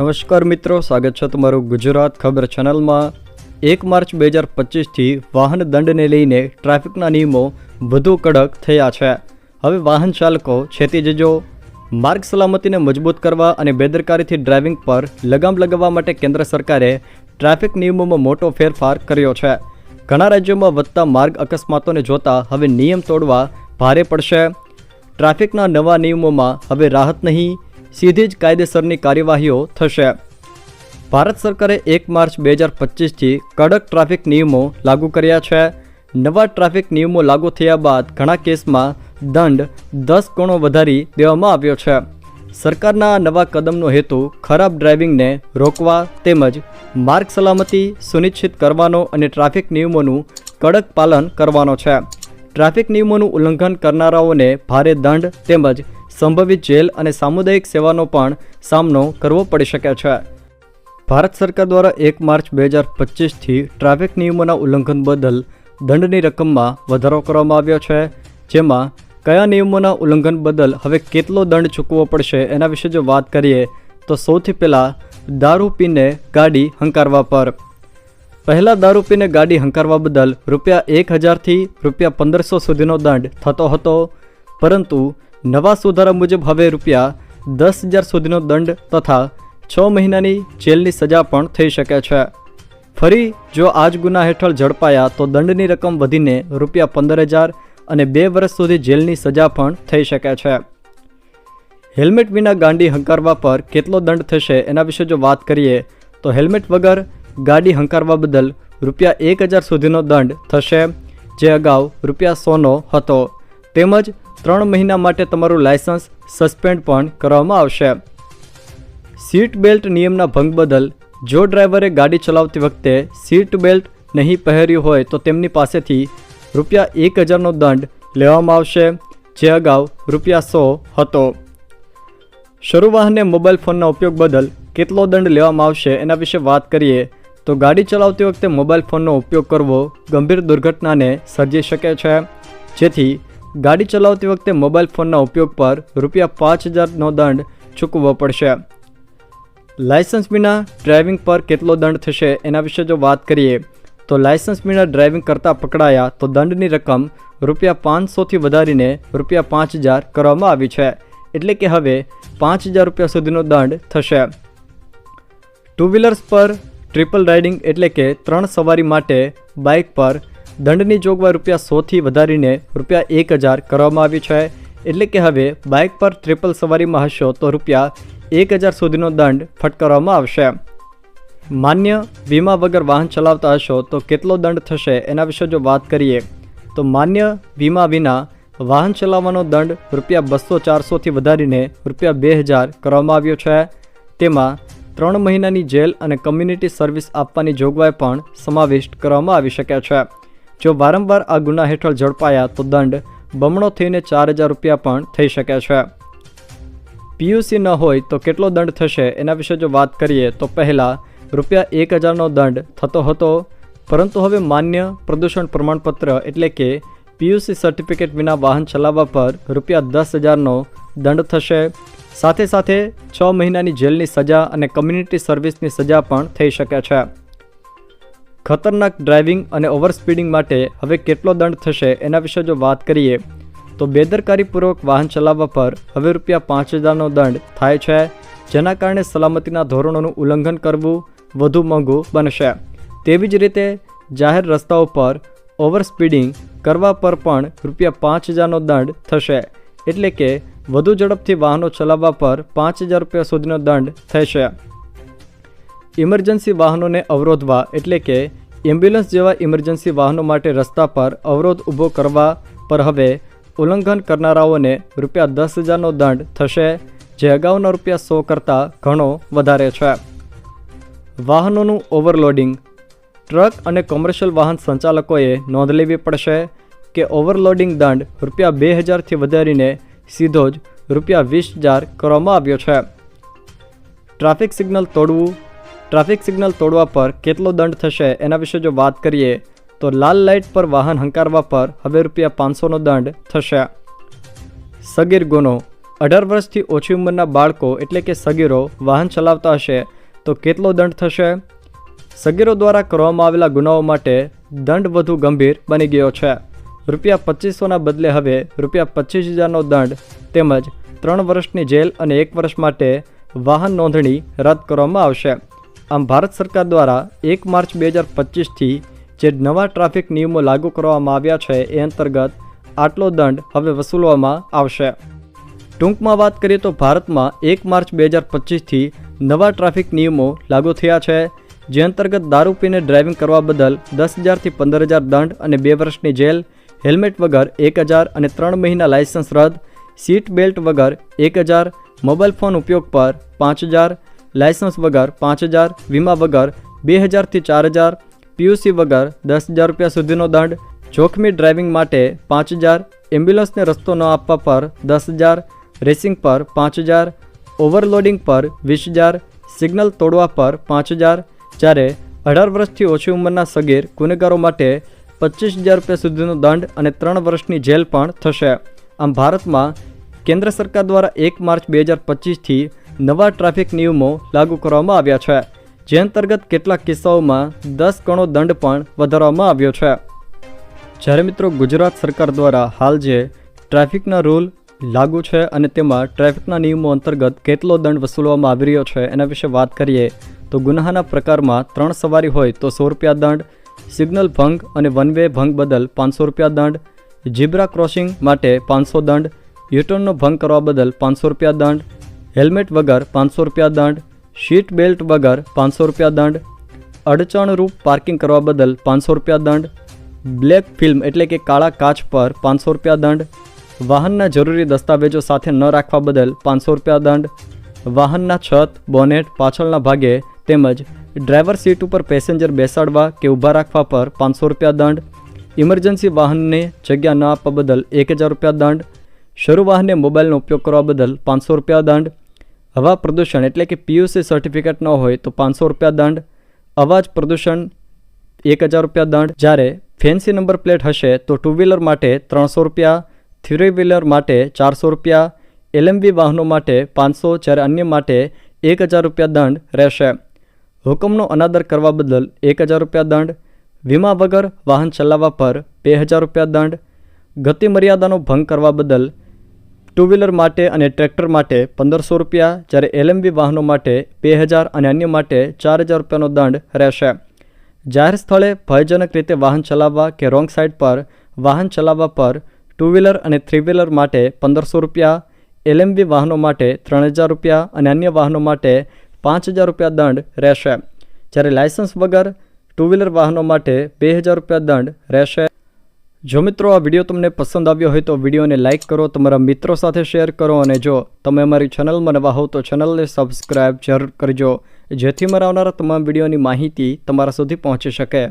નમસ્કાર મિત્રો, સ્વાગત છે તમારું ગુજરાત ખબર ચેનલમાં. એક માર્ચ બે હજાર પચીસથી વાહન દંડને લઈને ટ્રાફિકના નિયમો વધુ કડક થયા છે. હવે વાહન ચાલકો છેતી જજો. માર્ગ સલામતીને મજબૂત કરવા અને બેદરકારીથી ડ્રાઇવિંગ પર લગામ લગાવવા માટે કેન્દ્ર સરકારે ટ્રાફિક નિયમોમાં મોટો ફેરફાર કર્યો છે. ઘણા રાજ્યોમાં વધતા માર્ગ અકસ્માતોને જોતા હવે નિયમ તોડવા ભારે પડશે. ટ્રાફિકના નવા નિયમોમાં હવે રાહત નહીં સીધી જ કાયદેસરની કાર્યવાહીઓ થશે. ભારત સરકારે એક માર્ચ બે હજાર પચીસથી કડક ટ્રાફિક નિયમો લાગુ કર્યા છે. નવા ટ્રાફિક નિયમો લાગુ થયા બાદ ઘણા કેસમાં દંડ દસ ગણો વધારી દેવામાં આવ્યો છે. સરકારના નવા કદમનો હેતુ ખરાબ ડ્રાઇવિંગને રોકવા તેમજ માર્ગ સલામતી સુનિશ્ચિત કરવાનો અને ટ્રાફિક નિયમોનું કડક પાલન કરવાનો છે. ટ્રાફિક નિયમોનું ઉલ્લંઘન કરનારાઓને ભારે દંડ તેમજ સંભવિત જેલ અને સામુદાયિક સેવાનો પણ સામનો કરવો પડી શકે છે. ભારત સરકાર દ્વારા એક માર્ચ બે હજાર પચીસથી ટ્રાફિક નિયમોના ઉલ્લંઘન બદલ દંડની રકમમાં વધારો કરવામાં આવ્યો છે. જેમાં કયા નિયમોના ઉલ્લંઘન બદલ હવે કેટલો દંડ ચૂકવવો પડશે એના વિશે જો વાત કરીએ, તો સૌથી પહેલાં દારૂ પીને ગાડી હંકારવા પર પહેલાં દારૂ પીને ગાડી હંકારવા બદલ રૂપિયા એક હજારથી રૂપિયા પંદરસો સુધીનો દંડ થતો હતો. પરંતુ નવા સુધારા મુજબ હવે રૂપિયા દસ હજાર સુધીનો દંડ તથા છ મહિનાની જેલની સજા પણ થઈ શકે છે. ફરી જો આ જ ગુના હેઠળ ઝડપાયા તો દંડની રકમ વધીને રૂપિયા પંદર હજાર અને બે વર્ષ સુધી જેલની સજા પણ થઈ શકે છે. હેલ્મેટ વિના ગાંડી હંકારવા પર કેટલો દંડ થશે એના વિશે જો વાત કરીએ તો હેલ્મેટ વગર ગાડી હંકારવા બદલ રૂપિયા એક હજાર સુધીનો દંડ થશે. જે અગાઉ રૂપિયા સોનો હતો. તેમજ ત્રણ મહિના માટે તમારું લાયસન્સ સસ્પેન્ડ પણ કરવામાં આવશે. સીટ બેલ્ટ નિયમના ભંગ બદલ જો ડ્રાઈવરે ગાડી ચલાવતી વખતે સીટ બેલ્ટ નહીં પહેર્યું હોય તો તેમની પાસેથી રૂપિયા એક હજારનો દંડ લેવામાં આવશે. જે અગાઉ રૂપિયા સો હતો. શરૂ વાહને મોબાઈલ ફોનના ઉપયોગ બદલ કેટલો દંડ લેવામાં આવશે એના વિશે વાત કરીએ. તો ગાડી ચલાવતી વખતે મોબાઈલ ફોનનો ઉપયોગ કરવો ગંભીર દુર્ઘટનાને સર્જી શકે છે. જેથી ગાડી ચલાવતી વખતે મોબાઈલ ફોનના ઉપયોગ પર રૂપિયા પાંચ હજારનો દંડ ચૂકવવો પડશે. લાયસન્સ વિના ડ્રાઇવિંગ પર કેટલો દંડ થશે એના વિશે જો વાત કરીએ, તો લાયસન્સ વિના ડ્રાઇવિંગ કરતાં પકડાયા તો દંડની રકમ રૂપિયા પાંચસોથી વધારીને રૂપિયા પાંચ હજાર કરવામાં આવી છે. એટલે કે હવે પાંચ હજાર રૂપિયા સુધીનો દંડ થશે. ટુ વ્હીલર્સ પર ટ્રિપલ રાઇડિંગ એટલે કે ત્રણ સવારી માટે બાઇક પર દંડની જોગવાઈ રૂપિયા સોથી વધારીને રૂપિયા એક હજાર કરવામાં આવી છે. એટલે કે હવે બાઇક પર ટ્રિપલ સવારીમાં હશો તો રૂપિયા એક હજાર સુધીનો દંડ ફટકારવામાં આવશે. માન્ય વીમા વગર વાહન ચલાવતા હશો તો કેટલો દંડ થશે એના વિશે જો વાત કરીએ, તો માન્ય વીમા વિના વાહન ચલાવવાનો દંડ રૂપિયા બસો ચારસોથી વધારીને રૂપિયા બે હજાર કરવામાં આવ્યો છે. તેમાં ત્રણ મહિનાની જેલ અને કમ્યુનિટી સર્વિસ આપવાની જોગવાઈ પણ સમાવિષ્ટ કરવામાં આવી શકે છે. જો વારંવાર આ ગુના હેઠળ ઝડપાયા તો દંડ બમણો થઈને ચાર હજાર રૂપિયા પણ થઈ શકે છે. પીયુસી ન હોય તો કેટલો દંડ થશે એના વિશે જો વાત કરીએ તો પહેલાં રૂપિયા એક હજારનો દંડ થતો હતો, પરંતુ હવે માન્ય પ્રદૂષણ પ્રમાણપત્ર એટલે કે પીયુસી સર્ટિફિકેટ વિના વાહન ચલાવવા પર રૂપિયા દસ હજારનો દંડ થશે. સાથે સાથે છ મહિનાની જેલની સજા અને કમ્યુનિટી સર્વિસની સજા પણ થઈ શકે છે. ખતરનાક ડ્રાઇવિંગ અને ઓવરસ્પીડિંગ માટે હવે કેટલો દંડ થશે એના વિશે જો વાત કરીએ, તો બેદરકારીપૂર્વક વાહન ચલાવવા પર હવે રૂપિયા પાંચ હજારનો દંડ થાય છે, જેના કારણે સલામતીના ધોરણોનું ઉલ્લંઘન કરવું વધુ મોંઘું બનશે. તેવી જ રીતે જાહેર રસ્તાઓ પર ઓવર સ્પીડિંગ કરવા પર પણ રૂપિયા પાંચ હજારનો દંડ થશે. એટલે કે, વધુ ઝડપથી વાહનો ચલાવવા પર પાંચ હજાર રૂપિયા સુધીનો દંડ થશે. ઇમરજન્સી વાહનોને અવરોધવા એટલે કે, એમ્બ્યુલન્સ જેવા ઇમરજન્સી વાહનો માટે રસ્તા પર અવરોધ ઊભો કરવા પર હવે ઉલ્લંઘન કરનારાઓને રૂપિયા દસ હજારનો દંડ થશે, જે અગાઉના રૂપિયા સો કરતાં ઘણો વધારે છે. વાહનોનું ઓવરલોડિંગ ટ્રક અને કોમર્શિયલ વાહન સંચાલકોએ નોંધ લેવી પડશે કે ઓવરલોડિંગ દંડ રૂપિયા બે હજારથી વધારીને સીધો જ રૂપિયા વીસ હજાર કરવામાં આવ્યો છે. ટ્રાફિક સિગ્નલ તોડવું, ટ્રાફિક સિગ્નલ તોડવા પર કેટલો દંડ થશે એના વિશે જો વાત કરીએ, તો લાલ લાઇટ પર વાહન હંકારવા પર હવે રૂપિયા પાંચસોનો દંડ થશે. સગીર ગુનો. અઢાર વર્ષથી ઓછી ઉંમરના બાળકો એટલે કે સગીરો વાહન ચલાવતા હશે, તો કેટલો દંડ થશે? સગીરો દ્વારા કરવામાં આવેલા ગુનાઓ માટે દંડ વધુ ગંભીર બની ગયો છે. રૂપિયા પચીસોના બદલે હવે રૂપિયા પચીસ હજારનો દંડ તેમજ ત્રણ વર્ષની જેલ અને એક વર્ષ માટે વાહન નોંધણી રદ કરવામાં આવશે. આમ ભારત સરકાર દ્વારા એક માર્ચ બે હજાર પચીસથી જે નવા ટ્રાફિક નિયમો લાગુ કરવામાં આવ્યા છે એ અંતર્ગત આટલો દંડ હવે વસૂલવામાં આવશે. ટૂંકમાં વાત કરીએ તો ભારતમાં એક માર્ચ બે હજાર પચીસથી નવા ટ્રાફિક નિયમો લાગુ થયા છે. જે અંતર્ગત દારૂ પીને ડ્રાઇવિંગ કરવા બદલ દસ હજારથી પંદર હજાર દંડ અને બે વર્ષની જેલ, હેલ્મેટ વગર એક હજાર અને ત્રણ મહિના લાયસન્સ રદ, સીટ બેલ્ટ વગર એક હજાર મોબાઈલ ફોન ઉપયોગ પર પાંચ હજાર લાયસન્સ વગર પાંચ હજાર, વીમા વગર બે હજારથી ચાર હજાર, પીયુસી વગર દસ હજાર રૂપિયા સુધીનો દંડ, જોખમી ડ્રાઇવિંગ માટે પાંચ હજાર, એમ્બ્યુલન્સને રસ્તો ન આપવા પર દસ હજાર, રેસિંગ પર પાંચ હજાર, ઓવરલોડિંગ પર વીસ હજાર, સિગ્નલ તોડવા પર પાંચ હજાર જ્યારે અઢાર વર્ષથી ઓછી ઉંમરના સગીર ગુનેગારો માટે પચીસ હજાર રૂપિયા સુધીનો દંડ અને ત્રણ વર્ષની જેલ પણ થશે. આમ ભારતમાં કેન્દ્ર સરકાર દ્વારા એક માર્ચ બે હજાર પચીસથી નવા ટ્રાફિક નિયમો લાગુ કરવામાં આવ્યા છે, જે અંતર્ગત કેટલાક કિસ્સાઓમાં દસ ગણો દંડ પણ વધારવામાં આવ્યો છે. જ્યારે મિત્રો ગુજરાત સરકાર દ્વારા હાલ જે ટ્રાફિકના રૂલ લાગુ છે અને તેમાં ટ્રાફિકના નિયમો અંતર્ગત કેટલો દંડ વસૂલવામાં આવી રહ્યો છે એના વિશે વાત કરીએ, તો ગુનાના પ્રકારમાં ત્રણ સવારી હોય તો સો રૂપિયા દંડ, સિગ્નલ ભંગ અને વન વે ભંગ બદલ પાંચસો રૂપિયા દંડ જીબ્રા ક્રોસિંગ માટે પાંચસો દંડ, યુટર્નનો ભંગ કરવા બદલ પાંચસો રૂપિયા દંડ, હેલ્મેટ વગર પાંચસો રૂપિયા દંડ સીટ બેલ્ટ વગર પાંચસો રૂપિયા દંડ, અડચણરૂપ પાર્કિંગ કરવા બદલ પાંચસો રૂપિયા દંડ, બ્લેક ફિલ્મ એટલે કે કાળા કાચ પર પાંચસો રૂપિયા દંડ વાહનના જરૂરી દસ્તાવેજો સાથે ન રાખવા બદલ પાંચસો રૂપિયા દંડ. વાહનના છત, બોનેટ, પાછળના ભાગે તેમજ ડ્રાઈવર સીટ ઉપર પેસેન્જર બેસાડવા કે ઊભા રાખવા પર પાંચસો રૂપિયા દંડ. ઇમરજન્સી વાહનને જગ્યા ન આપવા બદલ એક હજાર રૂપિયા દંડ. શરૂ વાહને મોબાઈલનો ઉપયોગ કરવા બદલ પાંચસો રૂપિયા દંડ. હવા પ્રદૂષણ એટલે કે પીયુસી સર્ટિફિકેટ ન હોય તો પાંચસો રૂપિયા દંડ. અવાજ પ્રદૂષણ એક હજાર રૂપિયા દંડ. જ્યારે ફેન્સી નંબર પ્લેટ હશે તો ટુ વ્હીલર માટે ત્રણસો રૂપિયા. થ્રી વ્હીલર માટે ચારસો રૂપિયા, એલએમવી વાહનો માટે પાંચસો જ્યારે અન્ય માટે એક હજાર રૂપિયા દંડ રહેશે. હુકમનો અનાદર કરવા બદલ એક હજાર રૂપિયા દંડ, વીમા વગર વાહન ચલાવવા પર બે હજાર રૂપિયા દંડ ગતિ મર્યાદાનો ભંગ કરવા બદલ ટુ વ્હીલર માટે અને ટ્રેક્ટર માટે પંદરસો રૂપિયા જ્યારે એલએમબી વાહનો માટે બે હજાર અને અન્ય માટે ચાર હજાર રૂપિયાનો દંડ રહેશે. જાહેર સ્થળે ભયજનક રીતે વાહન ચલાવવા કે રોંગ સાઇડ પર વાહન ચલાવવા પર ટુ વ્હીલર અને થ્રી વ્હીલર માટે પંદરસો રૂપિયા એલએમવી વાહનો માટે ત્રણ હજાર રૂપિયા અને અન્ય વાહનો માટે પાંચ હજાર રૂપિયા દંડ રહેશે. જ્યારે લાયસન્સ વગર ટુ વ્હીલર વાહનો માટે બે હજાર રૂપિયા દંડ રહેશે. જો મિત્રો આ વીડિયો તમને પસંદ આવ્યો હોય તો વિડીયોને લાઇક કરો, તમારા મિત્રો સાથે શેર કરો અને જો તમે અમારી ચેનલમાં નવા હો તો ચેનલને સબસ્ક્રાઈબ જરૂર કરજો, જેથી મારા આવનારા તમામ વિડીયોની માહિતી તમારા સુધી પહોંચી શકે.